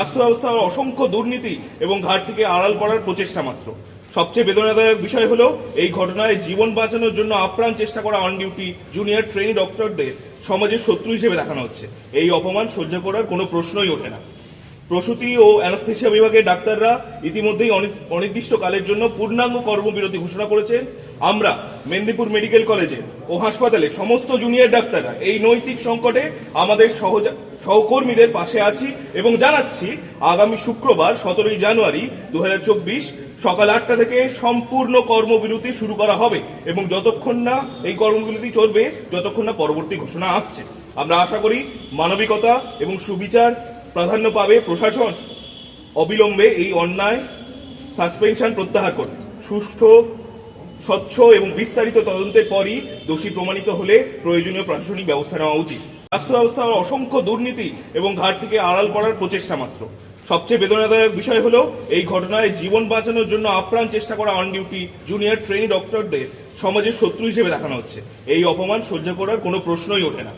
স্বাস্থ্য ব্যবস্থার অসংখ্য দুর্নীতি এবং ঘাটতিকে আড়াল করার প্রচেষ্টা মাত্র। সবচেয়ে বেদনাদায়ক বিষয় হলো, এই ঘটনায় জীবন বাঁচানোর জন্য আপ্রাণ চেষ্টা করা অন ডিউটি জুনিয়র ট্রেনি ডক্টরদের সমাজের শত্রু হিসেবে দেখানো হচ্ছে। এই অপমান সহ্য করার কোনো প্রশ্নই ওঠে না। প্রসূতি ও অ্যানাস্থেশিয়া বিভাগের ডাক্তাররা ইতিমধ্যেই অনি- অনির্দিষ্টকালের জন্য পূর্ণাঙ্গ কর্মবিরতি ঘোষণা করেছেন। আমরা মেদিনীপুর মেডিকেল কলেজে ও হাসপাতালে সমস্ত জুনিয়র ডাক্তাররা এই নৈতিক সংকটে আমাদের সহজা সহকর্মীদের পাশে আছি এবং জানাচ্ছি আগামী শুক্রবার, সতেরোই জানুয়ারি দু হাজার চব্বিশ সকাল আটটা থেকে সম্পূর্ণ কর্মবিরতি শুরু করা হবে এবং যতক্ষণ না এই কর্মবিরতি চলবে, যতক্ষণ না পরবর্তী ঘোষণা আসছে। আমরা আশা করি মানবিকতা এবং সুবিচার প্রাধান্য পাবে প্রশাসন অবিলম্বে এই অন্যায়, সাসপেনশন প্রত্যাহার করবে। সুষ্ঠু, স্বচ্ছ এবং বিস্তারিত তদন্তের পরই দোষী প্রমাণিত হলে প্রয়োজনীয় প্রশাসনিক ব্যবস্থা নেওয়া উচিত। স্বাস্থ্য ব্যবস্থার অসংখ্য দুর্নীতি এবং ঘাটতিকে আড়াল করার প্রচেষ্টা মাত্র। সবচেয়ে বেদনাদায়ক বিষয় হলো, এই ঘটনায় জীবন বাঁচানোর জন্য আপ্রাণ চেষ্টা করা অন ডিউটি জুনিয়র ট্রেনি ডক্টরদের সমাজের শত্রু হিসেবে দেখানো হচ্ছে। এই অপমান সহ্য করার কোনো প্রশ্নই ওঠে না।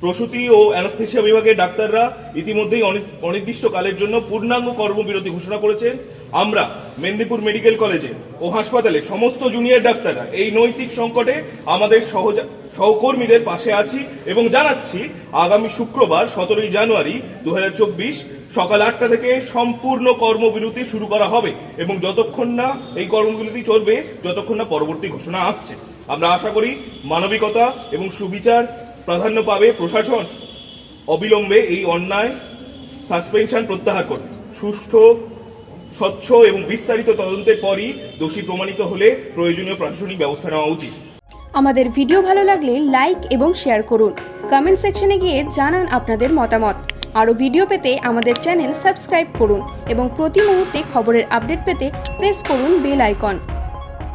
প্রসূতি ও অ্যানাস্থেশিয়া বিভাগের ডাক্তাররা ইতিমধ্যেই অনি- অনির্দিষ্টকালের জন্য পূর্ণাঙ্গ কর্মবিরতি ঘোষণা করেছেন। আমরা মেদিনীপুর মেডিকেল কলেজে ও হাসপাতালে সমস্ত জুনিয়র ডাক্তাররা এই নৈতিক সংকটে আমাদের সহজা, সহকর্মীদের পাশে আছি এবং জানাচ্ছি আগামী শুক্রবার সতেরোই জানুয়ারি দু হাজার চব্বিশ সকাল আটটা থেকে সম্পূর্ণ কর্মবিরতি শুরু করা হবে এবং যতক্ষণ না এই কর্মবিরতি চলবে, যতক্ষণ না পরবর্তী ঘোষণা আসছে। আমরা আশা করি মানবিকতা এবং সুবিচার প্রাধান্য পাবে প্রশাসন। অবিলম্বে এই অন্যায় সাসপেনশন প্রত্যাহার করবে। সুষ্ঠু স্বচ্ছ এবং বিস্তারিত তদন্তের পরই দোষী প্রমাণিত হলে প্রয়োজনীয় প্রশাসনিক ব্যবস্থা নেওয়া উচিত। আমাদের ভিডিও ভালো লাগলে লাইক এবং শেয়ার করুন। কমেন্ট সেকশনে গিয়ে জানান আপনাদের মতামত। আরও ভিডিও পেতে আমাদের চ্যানেল সাবস্ক্রাইব করুন এবং প্রতি মুহূর্তে খবরের আপডেট পেতে প্রেস করুন বেল আইকন।